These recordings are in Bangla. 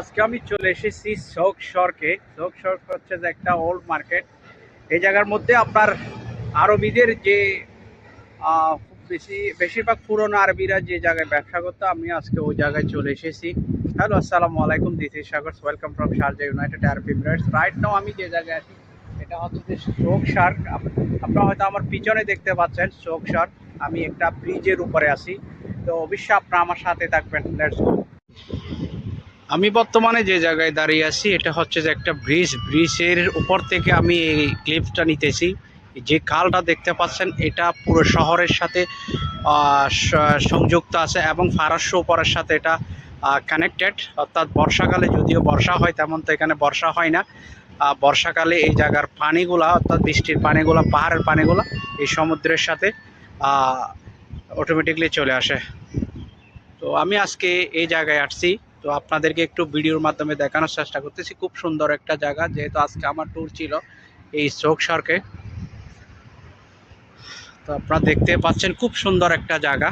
আজকে আমি চলে এসেছি শোক সরকে শোক সরক হচ্ছে যে একটা ওল্ড মার্কেট এই জায়গার মধ্যে আপনার আরবিদের যে বেশি, বেশিরভাগ পুরনো আরবিরা যে জায়গায় ব্যবসা করতো, আমি আজকে ওই জায়গায় চলে এসেছি। হ্যালো আসসালামু আলাইকুম this is Sagar welcome from Sharjah United Arab Emirates right now আমি যে জায়গায় আছি, এটা হচ্ছে যে শোক শার্ক আপনারা হয়তো আমার পিছনে দেখতে পাচ্ছেন শোক শার্ক আমি একটা ব্রিজের উপরে আছি। তো অবশ্যই আপনারা আমার সাথে থাকবেন। লেটস গো আমি বর্তমানে যে জায়গায় দাঁড়িয়ে আছি, এটা হচ্ছে যে একটা ব্রিজ। ব্রিজের উপর থেকে আমি এই ক্লিপটা নিতেছি। যে খালটা দেখতে পাচ্ছেন, এটা পুরো শহরের সাথে সংযুক্ত আছে এবং ফারাস্য উপরের সাথে এটা কানেক্টেড অর্থাৎ বর্ষাকালে যদিও বর্ষা হয়, তেমন তো এখানে বর্ষা হয় না। বর্ষাকালে এই জায়গার পানিগুলা, অর্থাৎ বৃষ্টির পানিগুলা, পাহাড়ের পানিগুলা, এই সমুদ্রের সাথে অটোমেটিকলি চলে আসে। তো আমি আজকে এই জায়গায় আসছি। তো আপনাদেরকে একটু ভিডিওর মাধ্যমে দেখানোর চেষ্টা করতেছি। খুব সুন্দর একটা জায়গা, যেহেতু আজকে আমার ট্যুর ছিল এই চোখ সরকে। তো আপনারা দেখতে পাচ্ছেন খুব সুন্দর একটা জায়গা।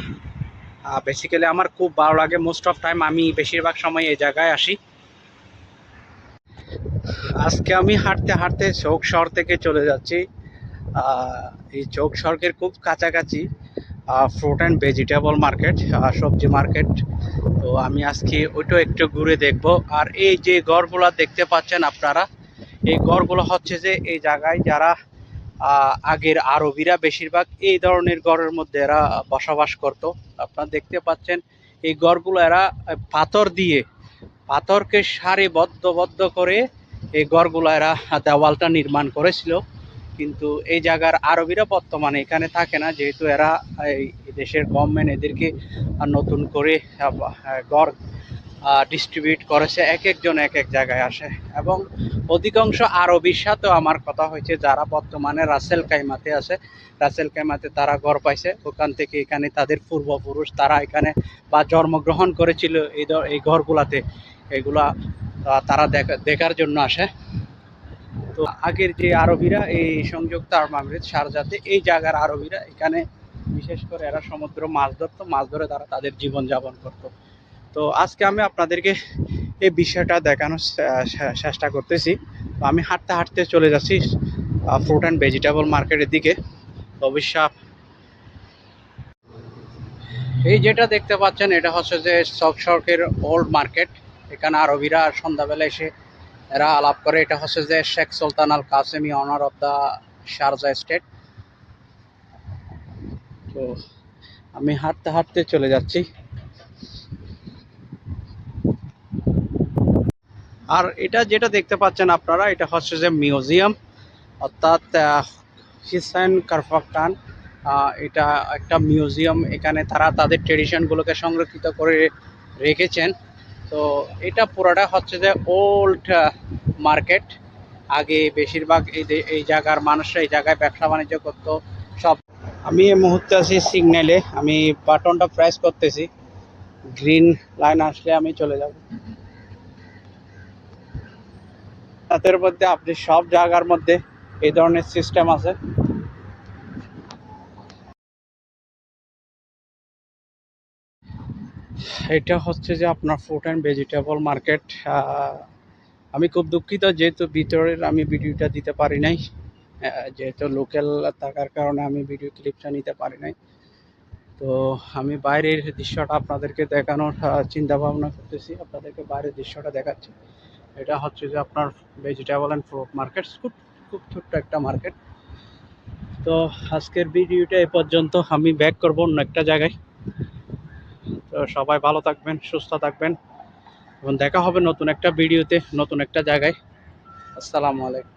বেসিক্যালি আমার খুব ভালো লাগে। মোস্ট অফ টাইম আমি বেশিরভাগ সময় এই জায়গায় আসি। আজকে আমি হাঁটতে হাঁটতে চৌক শহর থেকে চলে যাচ্ছি। এই চৌক সড়কের খুব কাছাকাছি। ফ্রুট অ্যান্ড ভেজিটেবল মার্কেট সবজি মার্কেট তো আমি আজকে ওইটাও একটু ঘুরে দেখব। আর এই যে গড়গুলো দেখতে পাচ্ছেন আপনারা, এই গড়গুলো হচ্ছে যে এই জায়গায় যারা আগের আরবিরা বেশিরভাগ এই ধরনের গড়ের মধ্যে এরা বসবাস করত। আপনারা দেখতে পাচ্ছেন, এই গড়গুলো এরা পাথর দিয়ে, পাথরকে সারিবদ্ধবদ্ধ করে এই গড়গুলো এরা দেওয়ালটা নির্মাণ করেছিল। কিন্তু এই জায়গার আরবিরা বর্তমানে এখানে থাকে না, যেহেতু এরা এই দেশের গভর্নমেন্ট এদেরকে নতুন করে গড় ডিস্ট্রিবিউট করেছে এক একজন এক এক জায়গায় আসে। এবং অধিকাংশ আরবির সাথেও আমার কথা হয়েছে, যারা বর্তমানে রাসেল কাইমাতে আছে, রাসেল কাইমাতে তারা ঘর পাইছে। ওখান থেকে এখানে তাদের পূর্বপুরুষ তারা এখানে বা জন্মগ্রহণ করেছিল এই এই ঘরগুলাতে। এগুলা তারা দেখার জন্য আসে। তো আগের যে আরবিরা, এই সংযুক্ত আরব আমিরাত শারজাতে এই জায়গার আরবিরা, এখানে বিশেষ করে এরা সমুদ্র মাছ ধরতো, মাছ ধরে তারা তাদের জীবন যাপন করতো। তো আজকে আমি আপনাদেরকে এই বিষয়টা দেখানোর চেষ্টা করতেছি। তো আমি হাঁটতে হাঁটতে চলে যাচ্ছি ফ্রুট অ্যান্ড ভেজিটেবল মার্কেটের দিকে। অবশ্য এই যেটা দেখতে পাচ্ছেন, এটা হচ্ছে যে চক সড়কের ওল্ড মার্কেট এখানে আরবিরা সন্ধ্যাবেলা এসে এরা আলাপ করে। এটা হচ্ছে যে Sheikh Sultan Al Qasimi honour of the Sharjah state তো আমি হাঁটতে হাঁটতে চলে যাচ্ছি। আর এটা যেটা দেখতে পাচ্ছেন আপনারা, এটা হচ্ছে যে মিউজিয়াম। অর্থাৎ হিসাইন কারফাকান এটা একটা মিউজিয়াম। এখানে তারা তাদের ট্রেডিশনগুলোকে সংরক্ষিত করে রেখেছেন। তো এটা পুরোটা হচ্ছে যে ওল্ড মার্কেট আগে বেশিরভাগ এই এই জায়গার মানুষরা এই জায়গায় ব্যবসা বাণিজ্য করতো, সব আমি এই মুহূর্তে আছি সিগন্যালে। আমি বাটনটা প্রেস করতেছি। গ্রিন লাইন আসলে আমি চলে যাব। তাদের মধ্যে আপনি সব জায়গার মধ্যে এই ধরনের সিস্টেম আছে। এটা হচ্ছে যে আপনার ফ্রুট অ্যান্ড ভেজিটেবল মার্কেট আমি খুব দুঃখিত যেহেতু ভিতরের আমি ভিডিওটা দিতে পারি নাই যেহেতু লোকাল থাকার কারণে আমি ভিডিও ক্লিপটা নিতে পারি নাই। তো আমি বাইরের দৃশ্যটা আপনাদেরকে দেখানোর চিন্তা ভাবনা করতেছি, আপনাদেরকে বাইরের দৃশ্যটা দেখাচ্ছি। এটা হচ্ছে যে আপনার ভেজিটেবল অ্যান্ড ফ্রুট মার্কেট খুব খুব ছোট্ট একটা মার্কেট তো আজকের ভিডিওটা এ পর্যন্ত আমি ব্যাক করব অন্য একটা জায়গায়। তো সবাই ভালো থাকবেন, সুস্থ থাকবেন। এবং দেখা হবে নতুন একটা ভিডিওতে, নতুন একটা জায়গায়। আসসালামু আলাইকুম।